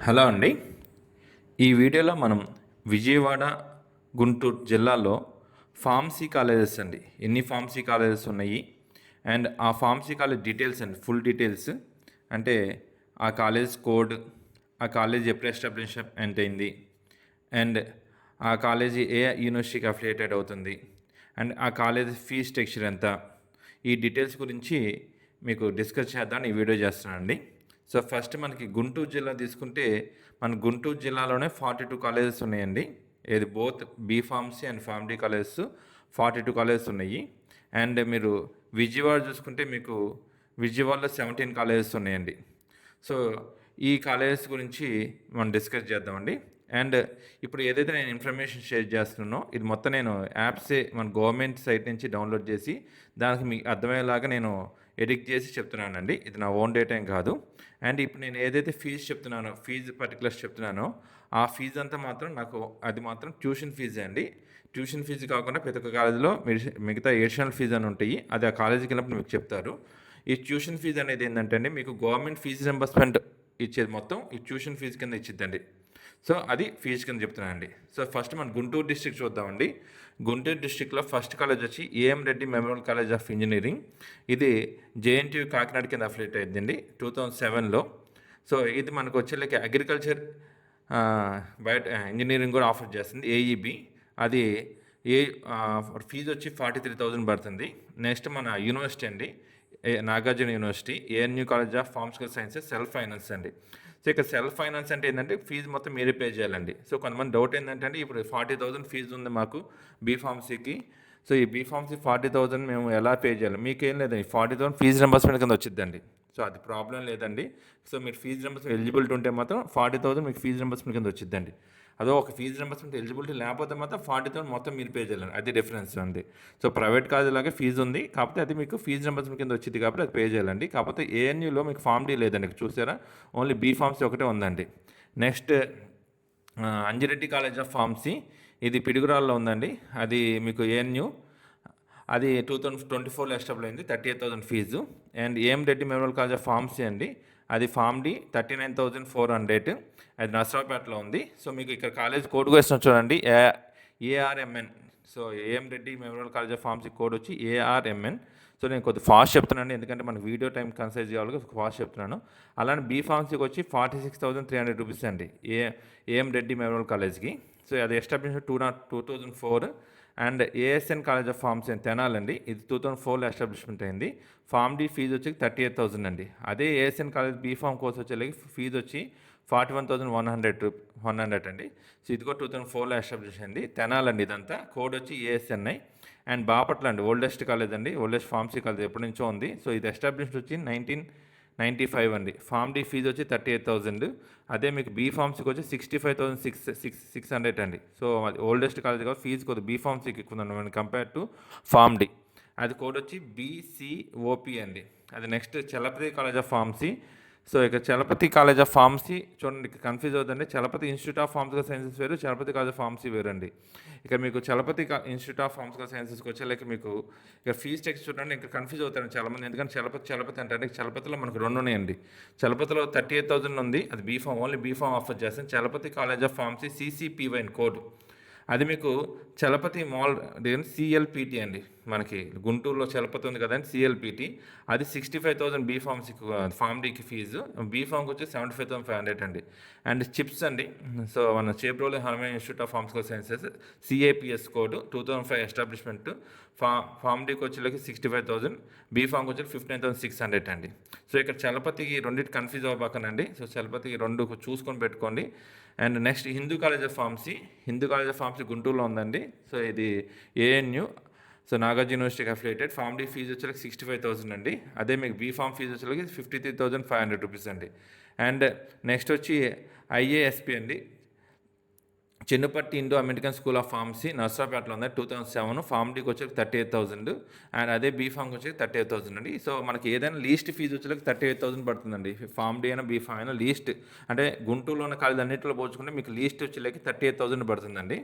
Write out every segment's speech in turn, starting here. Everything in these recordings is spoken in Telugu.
హలో అండి. ఈ వీడియోలో మనం విజయవాడ గుంటూరు జిల్లాలో ఫార్మసీ కాలేజెస్ అండి. ఎన్ని ఫార్మసీ కాలేజెస్ ఉన్నాయి? అండ్ ఆ ఫార్మసీ కాలేజ్ డీటెయిల్స్ అండి ఫుల్ డీటెయిల్స్. అంటే ఆ కాలేజ్ కోడ్ ఆ కాలేజ్ ఎప్పుడు ఎస్టాబ్లిష్ ఎంత అయింది అండ్ ఆ కాలేజీ ఏ యూనివర్సిటీకి అఫిలియేటెడ్ అవుతుంది? అండ్ ఆ కాలేజ్ ఫీ స్ట్రక్చర్ ఎంత? ఈ డీటెయిల్స్ గురించి మీకు డిస్కస్ చేద్దామని ఈ వీడియో చేస్తున్నానండి. సో ఫస్ట్ మనకి గుంటూరు జిల్లా తీసుకుంటే మన గుంటూరు జిల్లాలోనే ఫార్టీ టూ కాలేజెస్ ఉన్నాయండి. ఏది both B pharmacy and Pharm D colleges forty two colleges ఉన్నాయి. అండ్ మీరు విజయవాడ చూసుకుంటే మీకు విజయవాడలో సెవెంటీన్ కాలేజెస్ ఉన్నాయండి. సో ఈ కాలేజెస్ గురించి మనం డిస్కస్ చేద్దామండి. అండ్ ఇప్పుడు ఏదైతే నేను ఇన్ఫర్మేషన్ షేర్ చేస్తున్నానో ఇది మొత్తం నేను యాప్సే మన గవర్నమెంట్ సైట్ నుంచి డౌన్లోడ్ చేసి దానికి మీకు అర్థమయ్యేలాగా నేను ఎడిట్ చేసి చెప్తున్నానండి. ఇది నా ఓన్ డేటా ఏం కాదు. అండ్ ఇప్పుడు నేను ఏదైతే ఫీజు చెప్తున్నానో ఫీజు పర్టికులర్స్ చెప్తున్నానో ఆ ఫీజు అంతా మాత్రం నాకు అది మాత్రం ట్యూషన్ ఫీజే అండి. ట్యూషన్ ఫీజు కాకుండా ప్రతి ఒక్క కాలేజీలో మిగతా ఎడిషనల్ ఫీజు అని ఉంటాయి. అది ఆ కాలేజీకి వెళ్ళినప్పుడు మీకు చెప్తారు. ఈ ట్యూషన్ ఫీజు అనేది ఏంటంటే అండి మీకు గవర్నమెంట్ ఫీజు రింబర్స్మెంట్ ఇచ్చేది మొత్తం ఈ ట్యూషన్ ఫీజు కింద ఇచ్చిద్దండి. సో అది ఫీజు కింద చెప్తున్నానండి. సో ఫస్ట్ మన గుంటూరు డిస్టిక్ చూద్దామండి. గుంటూరు డిస్టిక్లో ఫస్ట్ కాలేజ్ వచ్చి AM Reddy memorial college of engineering. ఇది జేఎన్టీయూ కాకినాడ కింద అఫిలేట్ అయిందండి టూ థౌజండ్ సెవెన్లో. సో ఇది మనకు వచ్చేళ్ళకి అగ్రికల్చర్ బయట ఇంజనీరింగ్ కూడా ఆఫర్ చేస్తుంది ఏఈబి. అది ఏ ఫీజు వచ్చి ఫార్టీ త్రీ థౌజండ్ పడుతుంది. నెక్స్ట్ మన యూనివర్సిటీ అండి Nagarjuna university ANU college of pharmaceutical sciences self finance అండి. సో ఇక్కడ సెల్ఫ్ ఫైనాన్స్ అంటే ఏంటంటే ఫీజు మొత్తం మీరే పే చేయాలండి. సో కొంతమంది డౌట్ ఏంటంటే ఇప్పుడు ఫార్టీ థౌసండ్ ఫీజు ఉంది మాకు బీఫార్మసీకి సో ఈ బీఫార్మసీ ఫార్టీ థౌసండ్ మేము ఎలా పే చేయాలి? మీకేం లేదండి. ఫార్టీ థౌసండ్ ఫీజు రింబర్స్మెంట్ కింద వచ్చిందండి సో అది ప్రాబ్లం లేదండి. సో మీరు ఫీజు రింబర్స్మెంట్ ఎలిజిబిలిటీ ఉంటే మాత్రం ఫార్టీ థౌసండ్ మీకు ఫీజు రింబర్స్మెంట్ కింద వచ్చిందండి అదో ఒక ఫీజు రింబర్స్మెంట్ ఎలిజిబిలిటీ లేకపోతే మాత్రం ఫార్టీ థౌసండ్ మొత్తం మీరు పే చేయాలి అది డిఫరెన్స్ అండి. సో ప్రైవేట్ కాలేజ్ లాగా ఫీజు ఉంది. కాకపోతే అది మీకు ఫీజు రింబర్స్మెంట్ కింద వచ్చింది కాబట్టి అది పే చేయాలండి. కాకపోతే ఏఎన్యూలో మీకు ఫార్మ్ డీ లేదండి. చూసారా? ఓన్లీ బీ ఫార్మసీ ఒకటే ఉందండి. Next Anji Reddy college of pharmacy ఇది పిడుగురాల్లో ఉందండి. అది మీకు ఏఎన్యూ అది టూ థౌజండ్ ట్వంటీ ఫోర్లో ఎస్టాబ్లిష్ అయింది. Thirty eight thousand fee and AM Reddy memorial college of pharmacy అండి. అది pharm D thirty nine thousand four hundred. అది నర్సరావుపేటలో ఉంది. సో మీకు ఇక్కడ కాలేజ్ కోడ్ క్వశ్చన్ చూడండి. ARMN so AM Reddy memorial college of pharmacy code వచ్చి ఏఆర్ఎంఎన్ సో నేను కొద్దిగా ఫాస్ట్ చెప్తున్నాను ఎందుకంటే మన వీడియో టైం కన్సైజ్ కావాలి ఫాస్ట్ చెప్తున్నాను. అలానే బీ ఫార్మసీకి వచ్చి forty six thousand three hundred rupees అండి. ఏ ఏఎం రెడ్డి మెమోరియల్ కాలేజ్కి సో అది establish two not two thousand four. And ASN college of pharms and తెనాలండి. ఇది టూ థౌసండ్ ఫోర్లో ఎస్టాబ్లిష్మెంట్ అయింది. ఫార్మ్ డి ఫీజు వచ్చి థర్టీ ఎయిట్ థౌసండ్ అండి. అదే ASN college B pharm course వచ్చేలాగి fee వచ్చి forty one thousand one hundred one hundred అండి. సో ఇది కూడా టూ థౌసండ్ ఫోర్లో ఎస్టాబ్లిష్ అయింది. తెనాలండి ఇదంతా. కోడ్ వచ్చి ఏఎస్ఎన్ఐ. అండ్ బాపట్ల అండి ఓల్డెస్ట్ కాలేజ్ అండి. ఓల్డెస్ట్ ఫార్మసీ కాలేజ్ ఎప్పటి నుంచో ఉంది. సో ఇది ఎస్టాబ్లిష్డ్ వచ్చి నైన్టీన్ నైంటీ ఫైవ్ అండి. ఫార్మ్ డి ఫీజు వచ్చి థర్టీ ఎయిట్ థౌసండ్ అదే మీకు బీ ఫార్మసీకి వచ్చి sixty five thousand six six six hundred అండి. సో అది ఓల్డెస్ట్ కాలేజ్ కాబట్టి ఫీజు కొద్ది బీ ఫార్మ్సీకి ఎక్కువ ఉందండి కంపేర్ టు ఫామ్ డి. అది కోడ్ వచ్చి బీసీఓపి అండి. అది next Chalapathi college of pharmacy. So ఇక చలపతి కాలేజ్ ఆఫ్ ఫార్మసీ చూడండి కన్ఫ్యూజ్ అవుతుందండి Chalapathi institute of pharmaceutical sciences వేరు చలపతి కాలేజ్ ఆఫ్ ఫార్మసీ వేరండి. ఇక మీకు చలపతి ఇన్స్టిట్యూట్ ఆఫ్ ఫార్మసికల్ సైన్సెస్కి వచ్చేలాక మీకు ఇక ఫీజ్ టెక్స్ చూడండి ఇంకా కన్ఫ్యూజ్ అవుతారు చాలామంది. ఎందుకంటే చలపతి చలపతి అంటే చలపతిలో మనకు రెండు ఉన్నాయండి. చలపతిలో థర్టీ ఎయిట్ థౌసండ్ ఉంది అది బీఫామ్ ఓన్లీ బీఫామ్ ఆఫర్ చేస్తాను చలపతి కాలేజ్ ఆఫ్ ఫార్మసీ సిసిపివైన్ కోడ్ అది మీకు చలపతి మాల్ సిఎల్పిటి అండి. మనకి గుంటూరులో చలపతి ఉంది కదండి సిఎల్పిటి అది sixty five thousand B forms form డీకి fee. B ఫామ్కి వచ్చి seventy five thousand five hundred అండి. అండ్ చిప్స్ అండి. సో మన చేబ్రోలి Hanuman institute of pharmaceutical sciences CAPS code two thousand five establishment. ఫా ఫామ్ డీకి వచ్చేలోకి సిక్స్టీ ఫైవ్ థౌసండ్ బీ ఫామ్కి వచ్చి fifty nine thousand six hundred అండి. సో ఇక్కడ చలపతికి రెండింటి కన్ఫ్యూజ్ అవ్వబాకనండి. సో చలపతికి రెండు చూసుకొని పెట్టుకోండి. And next Hindu college of pharmacy Hindu college of pharmacy గుంటూరులో ఉందండి. సో ఇది ఏఎన్యు సో నాగార్జున యూనివర్సిటీకి అఫిలేటెడ్ ఫార్మ్ ఫీజు వచ్చేసరికి సిక్స్టీ ఫైవ్ థౌసండ్ అండి. అదే మీకు బీ ఫార్మ్ ఫీజు వచ్చేసరికి fifty three thousand five hundred rupees అండి. అండ్ నెక్స్ట్ వచ్చి ఐఏఎస్పి అండి. Chinnapatti Indo American school of pharmacy నర్సరాపేటలో ఉంది టూ థౌసండ్ సెవెన్. ఫార్మ్ డీకి వచ్చి థర్టీ ఎయిట్ థౌసండ్. అండ్ అదే బీ ఫామ్కి వచ్చి థర్టీ ఎయిట్ థౌసండ్ అండి. సో మనకి ఏదైనా లీస్ట్ ఫీజు వచ్చేకి థర్టీ ఎయిట్ థౌసండ్ పడుతుందండి. ఫార్మ్ డీ అయినా బీ ఫామ్ అయినా లీస్ట్. అంటే గుంటూరులో ఉన్న కాలేజ్ అన్నింటిలో పోల్చుకుంటే మీకు లీస్ట్ వచ్చేకి థర్టీ ఎయిట్ థౌసండ్ పడుతుందండి.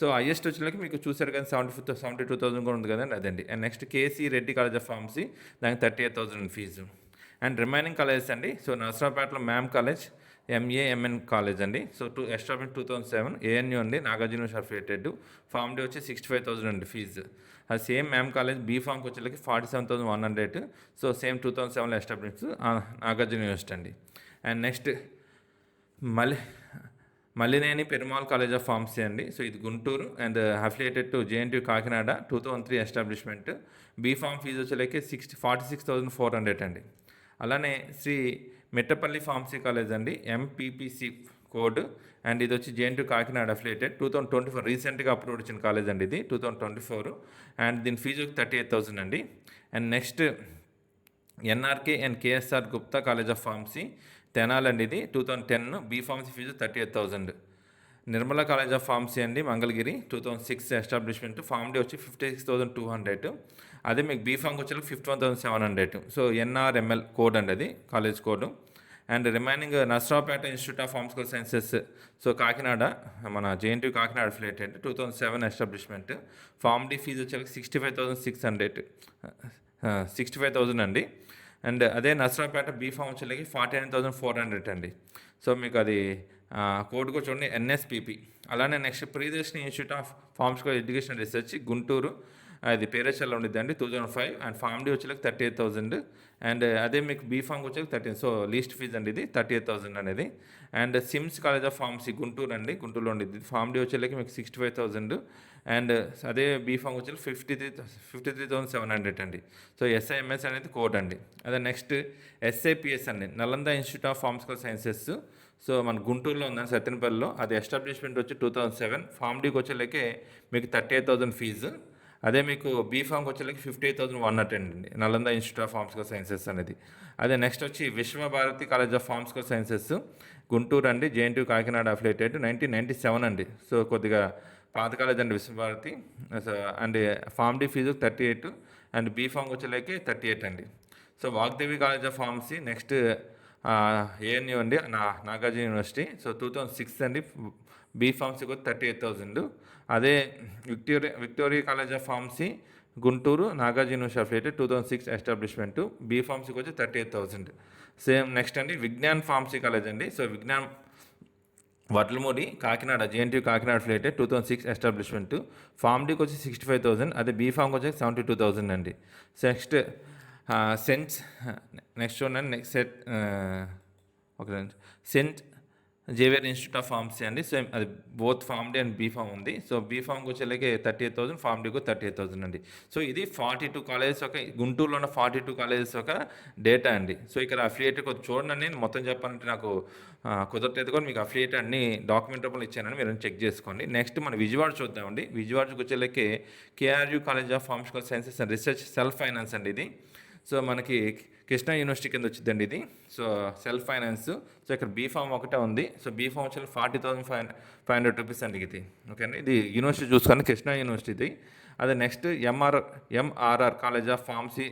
సో హైయెస్ట్ వచ్చేకి మీకు చూసారు కానీ seventy fifth seventy two thousand కూడా ఉంది కదండి అదండి. And next KC Reddy college of pharmacy దానికి thirty eight thousand fee. And remaining colleges అండి. సో నర్సరాపేటలో మ్యామ్ కాలేజ్ ఎంఏఎంఎన్ కాలేజ్ అండి. So two establish two thousand seven ANU అండి నాగార్జున అఫిలియేటెడ్ ఫామ్ డే వచ్చి సిక్స్టీ ఫైవ్ థౌసండ్ అండి ఫీజు అది సేమ్ మ్యామ్ కాలేజ్ బీ ఫామ్కి వచ్చేసరికి forty seven thousand one hundred so same two thousand సెవెన్లో ఎస్టాబ్లిష్ నాగార్జున యూనివర్సిటీ అండి. అండ్ నెక్స్ట్ మళ్ళీ Mallineni Perumal college of pharmacy అండి. సో ఇది Guntur and affiliated to JNT Kakinada two thousand three establishment B pharm fee వచ్చేలకి sixty forty six thousand four hundred అండి. అలానే శ్రీ మిట్టపల్లి ఫార్మసీ కాలేజ్ అండి ఎంపీపీసీ కోడ్. అండ్ ఇది వచ్చి JNTU Kakinada affiliated two thousand twenty four రీసెంట్గా అప్రూవ్ ఇచ్చిన కాలేజ్ అండి ఇది two thousand twenty four and దీని ఫీజు థర్టీ ఎయిట్ థౌసండ్ అండి. And next NRK and KSR Gupta college of pharmacy Tenali ఇది. Two thousand ten B pharmacy fee thirty eight thousand Nirmala college of pharmacy అండి Mangalagiri two thousand six establishment pharm D వచ్చి fifty six thousand two hundred అదే మీకు బీ ఫామ్కి వచ్చి fifty one thousand seven hundred so NRML code అండి అది college code and remaining Narasaraopet institute of pharmaceutical sciences so Kakinada మన JNT Kakinada affiliated two thousand seven establishment pharm D fee వచ్చేసరికి sixty five thousand six hundred sixty five thousand అండి. అండ్ అదే నర్సరావుపేట బీ ఫార్మ్ వచ్చేసరికి forty nine thousand four hundred అండి. సో మీకు అది కోడ్ కూడా చూడండి ఎన్ఎస్పిపి అలానే next Priyadarshini institute of pharmaceutical education research Guntur. అది పేరేచల్లో ఉండిద్దండి two thousand five and pharm D వచ్చేకి థర్టీ ఎయిట్ థౌసండ్ అండ్ అదే మీకు బీఫామ్ వచ్చేకి థర్టీన్ సో లీస్ట్ ఫీజ్ అండి ఇది థర్టీ ఎయిట్ థౌసండ్ అనేది and SIMS college of pharmacy Guntur అండి గుంటూరులో ఉండిద్ది. ఫార్మ్ డి వచ్చేకి మీకు సిక్స్టీ ఫైవ్ థౌసండ్ అండ్ అదే బీఫామ్ వచ్చేసి fifty three fifty three thousand seven hundred అండి. సో ఎస్ఐఎంఎస్ అనేది కోడ్ అండి. అదే నెక్స్ట్ ఎస్ఐపిఎస్ అండి Nalanda institute of pharmaceutical sciences so మన గుంటూరులో ఉందని సత్యనపల్లిలో. అది ఎస్టాబ్లిష్మెంట్ వచ్చి టూ థౌసండ్ సెవెన్. ఫార్మ్ డీకి వచ్చేలకే మీకు థర్టీ ఎయిట్ థౌసండ్ ఫీజు. అదే మీకు బీ ఫామ్కి వచ్చేలకి fifty eight thousand one attend అండి. Nalanda institute of pharmaceutical sciences అనేది. అదే నెక్స్ట్ వచ్చి Vishwabharati college of pharmaceutical sciences. Guntur అండి JNT Kakinada affiliated nineteen ninety seven అండి. సో కొద్దిగా పాత కాలేజ్ అండి Vishwabharati and pharm D fee thirty eight and B ఫామ్కి వచ్చేలకి థర్టీ ఎయిట్ అండి. So Vagdevi college of pharmacy next ANU అండి నా Nagarjuna university. So two thousand six అండి బీ ఫార్మసీకి థర్టీ ఎయిట్ థౌజండ్ అదే Victoria Victoria college of pharmacy Guntur Nagarjuna university affiliated two thousand six establishment B ఫార్మసీకి వచ్చి thirty eight thousand same next అండి విజ్ఞాన్ ఫార్మసీ కాలేజ్ అండి. So Vignan Vadlamudi Kakinada JNT Kakinada affiliated two thousand six establishment pharm డీకి వచ్చి సిక్స్టీ ఫైవ్ థౌసండ్ అదే బీ ఫామ్కి వచ్చి సెవెంటీ టూ థౌసండ్ అండి నెక్స్ట్ సెన్స్ నెక్స్ట్ చూడండి నెక్స్ట్ సెట్ ఒక saint Xavier institute of pharmacy అండి. సో అది both pharm D and B pharm ఉంది. సో బీ ఫామ్కి వచ్చేలాగే థర్టీ ఎయిట్ థౌసండ్ ఫార్మ్ డేకు థర్టీ ఎయిట్ థౌసండ్ అండి. సో ఇది ఫార్టీ టూ కాలేజెస్ ఒక గుంటూరులో ఉన్న ఫార్టీ టూ కాలేజెస్ ఒక డేటా అండి. సో ఇక్కడ అఫిలియేట్ కొద్దిగా చూడండి. నేను మొత్తం చెప్పాలంటే నాకు కుదరలేదు కూడా. మీకు అఫిలియేట్ అన్ని డాక్యుమెంట్ రూపంలో ఇచ్చానని మీరు చెక్ చేసుకోండి. నెక్స్ట్ మన విజయవాడ చూద్దామండి. విజయవాడకి వచ్చేలాకే KRU college of pharmaceutical sciences and research self finance అండి ఇది. సో మనకి కృష్ణా యూనివర్సిటీ కింద వచ్చిందండి ఇది. So self finance. సో ఇక్కడ బీఫామ్ ఒకటే ఉంది. సో బీఫామ్ వచ్చి forty thousand five five hundred rupees అండి ఇది. ఓకే ఇది యూనివర్సిటీ చూసుకొని కృష్ణా యూనివర్సిటీ ఇది. అదే next MR MRR college of pharmacy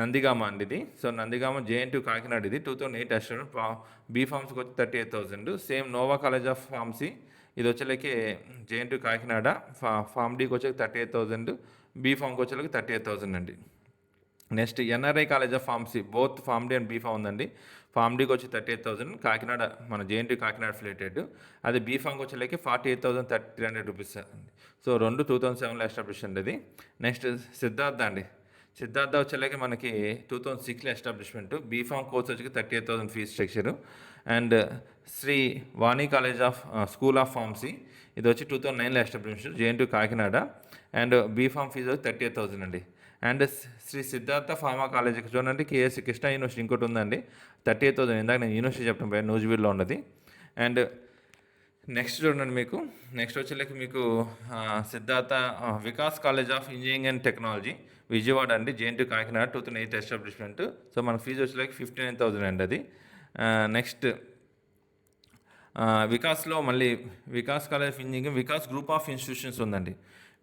Nandigama అండి ఇది. సో నందిగామ జేఎన్టీ కాకినాడ ఇది. టూ థౌసండ్ ఎయిట్ అస్టూడెంట్ బీ ఫార్మ్స్కి వచ్చి thirty eight thousand. Same Nova college of pharmacy. ఇది వచ్చేలకి జేఎన్టీ కాకినాడ. ఫా ఫామ్ డీకి వచ్చేకి థర్టీ ఎయిట్ థౌసండ్. బీ ఫామ్కి వచ్చేలకి థర్టీ ఎయిట్ థౌసండ్ అండి. Next NRI college of pharmacy both pharm and B pharm ఉందండి. ఫార్మ్డీకి వచ్చి థర్టీ ఎయిట్ థౌసండ్ కాకినాడ మన జేఎన్టీ కాకినాడ రిలేటెడ్ అది బీఫామ్కి వచ్చేలాకి forty eight thousand thirty three hundred rupees అండి. సో రెండు టూ థౌసండ్ సెవెన్లో ఎస్టాబ్లిష్ అండి అది నెక్స్ట్ సిద్ధార్థ అండి. సిద్ధార్థ వచ్చేలాకి మనకి టూ థౌసండ్ సిక్స్లో ఎస్టాబ్లిష్మెంట్ బీఫామ్ కోర్స్ వచ్చి thirty eight thousand fee structure and Shri Vani college of school of pharmacy. ఇది వచ్చి టూ థౌసండ్ నైన్లో establishment JNT Kakinada. And B pharm fee thirty eight thousand అండి. And Shri Siddhartha pharma college చూడండి కేఎస్ కృష్ణ యూనివర్సిటీ ఇంకోటి ఉందండి. థర్టీ ఎయిత్ థౌసండ్ ఇందాక నేను యూనివర్సిటీ చెప్పడం పోయాను నూజివీడ్లో ఉన్నది. అండ్ నెక్స్ట్ చూడండి మీకు. నెక్స్ట్ వచ్చేసరికి మీకు Siddhartha Vikas college of engineering and technology Vijayawada అండి. JNT Kakinada two thousand eighth establishment. So మన ఫీజు వచ్చేసరికి ఫిఫ్టీ నైన్ థౌసండ్ అండి అది. నెక్స్ట్ వికాస్లో మళ్ళీ Vikas college of engineering Vikas group of institutions ఉందండి.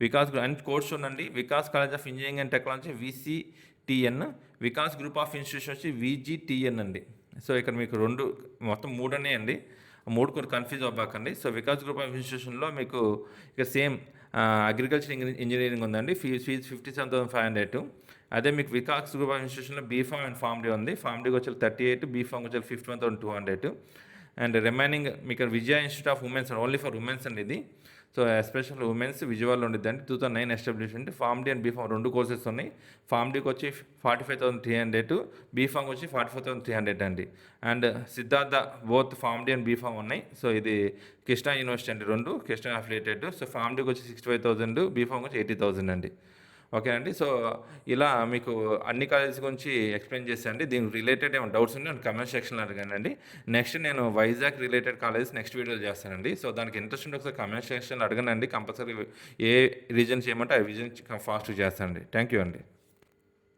వికాస్ గ్రూప్ అండ్ కోర్స్ ఉందండి Vikas college of engineering and technology VCTN Vikas group of institution వచ్చి విజిటిఎన్ అండి. సో ఇక్కడ మీకు రెండు మొత్తం మూడు అనే అండి. మూడు కొన్ని కన్ఫ్యూజ్ అవ్వకండి. సో వికాస్ గ్రూప్ ఆఫ్ ఇన్స్టిట్యూషన్లో మీకు ఇక సేమ్ అగ్రికల్చర్ ఇంజనీరింగ్ ఉందండి. Fee fee fifty seven thousand five hundred అదే మీకు Vikas group of ఇన్స్టిట్యూషన్లో B pharm and pharm D ఉంది. ఫామ్ డేకి వచ్చి థర్టీ ఎయిట్ బీఫామ్కి వచ్చి fifty one thousand two hundred and remaining మీకు Vijaya institute of women's only for women's అండి ఇది. సో ఎస్పెషల్ ఉమెన్స్ విజయవాడలో ఉండిద్ది అండి two thousand nine establishment pharm D and B pharm రెండు కోర్సెస్ ఉన్నాయి. ఫామ్ డీకి వచ్చి forty five thousand three hundred B pharm వచ్చి forty five thousand three hundred అండి. And Siddhartha both pharm D and B pharm ఉన్నాయి. సో ఇది కృష్ణా యూనివర్సిటీ అండి రెండు కృష్ణా అఫిలియేటెడ్. సో ఫామ్ డీకి వచ్చి sixty five thousand B pharm వచ్చి ఎయిటీ థౌసండ్ అండి. ఓకే అండి సో ఇలా మీకు అన్ని కాలేజెస్ గురించి ఎక్స్ప్లెయిన్ చేశానండి దీనికి రిలేటెడ్ ఏమైనా డౌట్స్ ఉంటే నేను కమెంట్ సెక్షన్లో అడగానండి నెక్స్ట్ నేను వైజాగ్ రిలేటెడ్ కాలేజెస్ నెక్స్ట్ వీడియోలో చేస్తానండి. సో దానికి ఇంట్రెస్ట్ ఉంటే ఒకసారి కమెంట్ సెక్షన్లో అడగనండి. కంపల్సరీ ఏ రీజన్ చేయమంటే ఆ రీజన్ ఫాస్ట్ చేస్తానండి. థ్యాంక్ యూ అండి.